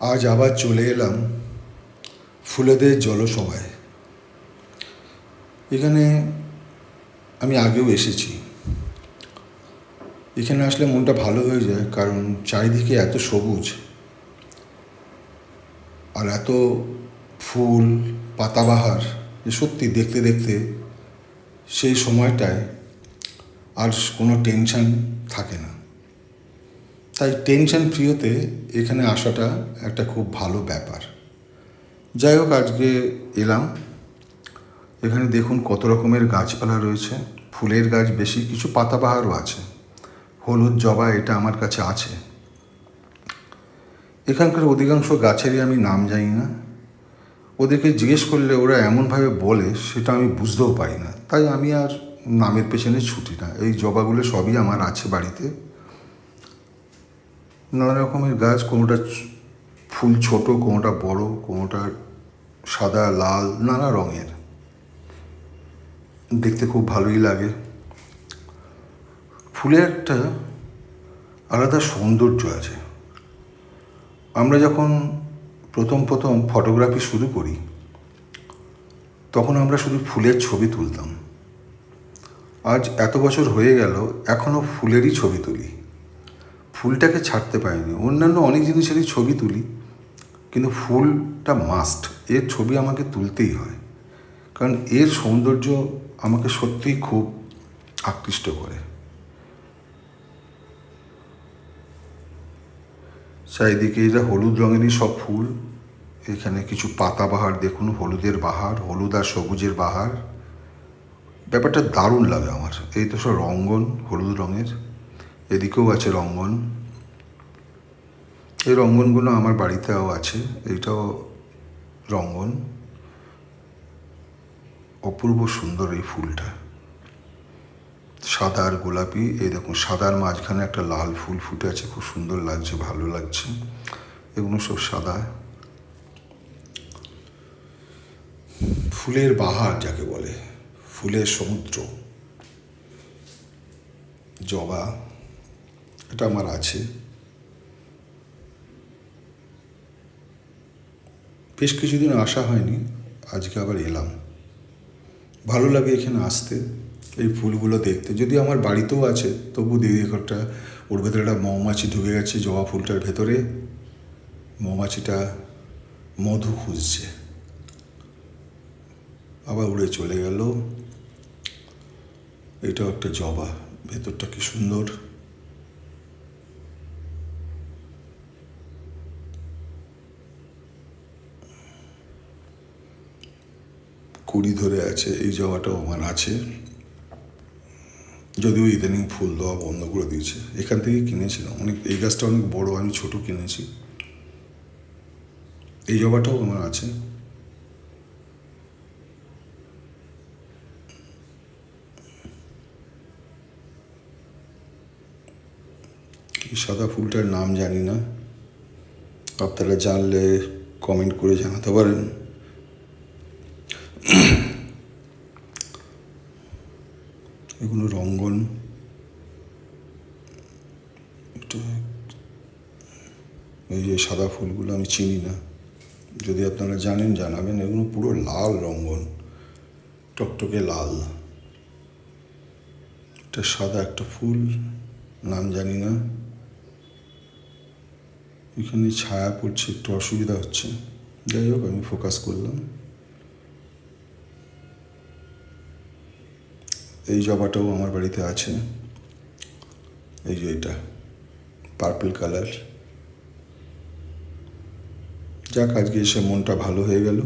আজ আবার চলে এলাম ফুলেদের জলসভায়। এখানে আমি আগেও এসেছি। এখানে আসলে মনটা ভালো হয়ে যায় কারণ চারিদিকে এত সবুজ আর এত ফুল, পাতাবাহার যে সত্যি দেখতে দেখতে সেই সময়টায় আর কোনো টেনশন থাকে না। তাই টেনশন ফ্রিতে এখানে আসাটা একটা খুব ভালো ব্যাপার। যাই হোক, আজকে এলাম। এখানে দেখুন কত রকমের গাছপালা রয়েছে। ফুলের গাছ বেশি, কিছু পাতাবাহারও আছে। হলুদ জবা এটা আমার কাছে আছে। এখানকার অধিকাংশ গাছেরই আমি নাম জানি না। ওদেরকে জিজ্ঞেস করলে ওরা এমনভাবে বলে, সেটা আমি বুঝতেও পারি না। তাই আমি আর নামের পেছনে ছুটি না। এই জবাগুলো সবই আমার আছে বাড়িতে। নানা রকমের গাছ, কোনোটা ফুল ছোট, কোনোটা বড়, কোনোটা সাদা, লাল, নানা রঙের। দেখতে খুব ভালোই লাগে। ফুলের একটা আলাদা সৌন্দর্য আছে। আমরা যখন প্রথম প্রথম ফটোগ্রাফি শুরু করি, তখন আমরা শুধু ফুলের ছবি তুলতাম। আজ এত বছর হয়ে গেল এখনও ফুলেরই ছবি তুলি। ফুলটাকে ছাড়তে পারিনি। অন্যান্য অনেক জিনিসেরই ছবি তুলি, কিন্তু ফুলটা মাস্ট এর ছবি আমাকে তুলতেই হয়। কারণ এর সৌন্দর্য আমাকে সত্যিই খুব আকৃষ্ট করে। চারিদিকে এটা হলুদ রঙেরই সব ফুল, এখানে কিছু পাতাবাহার দেখুন, হলুদের বাহার, হলুদ আর সবুজের বাহার। ব্যাপারটা দারুণ লাগে আমার। এই তো সব রঙ্গন, হলুদ রঙের। এদিকেও আছে রঙ্গন। এই রঙ্গনগুলো আমার বাড়িতেও আছে, এইটাও রঙ্গন। অপূর্ব সুন্দর এই ফুলটা। সাদা আর গোলাপি, এই দেখুন, সাদার মাঝখানে একটা লাল ফুল ফুটে আছে, খুব সুন্দর লাগছে, ভালো লাগছে। এগুলো সব সাদা। ফুলের বাহার যাকে বলে, ফুলের সমুদ্র। জবা। এটা আমার আছে। বেশ কিছুদিন আসা হয়নি, আজকে আবার এলাম। ভালো লাগে এখানে আসতে, এই ফুলগুলো দেখতে। যদি আমার বাড়িতেও আছে, তবু দিদি একটা, ওর ভেতরে একটা মৌমাছি ঢুকে গেছে জবা ফুলটার ভেতরে। মৌমাছিটা মধু খুঁজছে। আবার উড়ে চলে গেল। এটাও একটা জবা, ভেতরটা কি সুন্দর। কুড়ি ধরে আছে, এই জবাটাও আমার আছে। যদিও ইদানিং ফুল দেওয়া বন্ধ করে দিয়েছে। এখান থেকে কিনেছিলাম। অনেক, এই গাছটা অনেক বড়, আমি ছোট কিনেছি। এই জবাটাও আমার আছে। এই সাদা ফুলটার নাম জানি না। আপনারা জানলে কমেন্ট করে জানাতে পারেন। এগুলো রঙ্গন এই যে সাদা ফুলগুলো আমি চিনি না। যদি আপনারা জানেন, জানাবেন। এগুলো পুরো লাল রঙ্গন। টকটকে লাল। এটা সাদা একটা ফুল, নাম জানি না। এখানে ছায়া পড়ছে, একটু অসুবিধা হচ্ছে। যাই হোক, আমি ফোকাস করলাম। এই জবাটাও আমার বাড়িতে আছে। এই যে এটা পার্পল কালার যাক, আজকে এসে মনটা ভালো হয়ে গেল।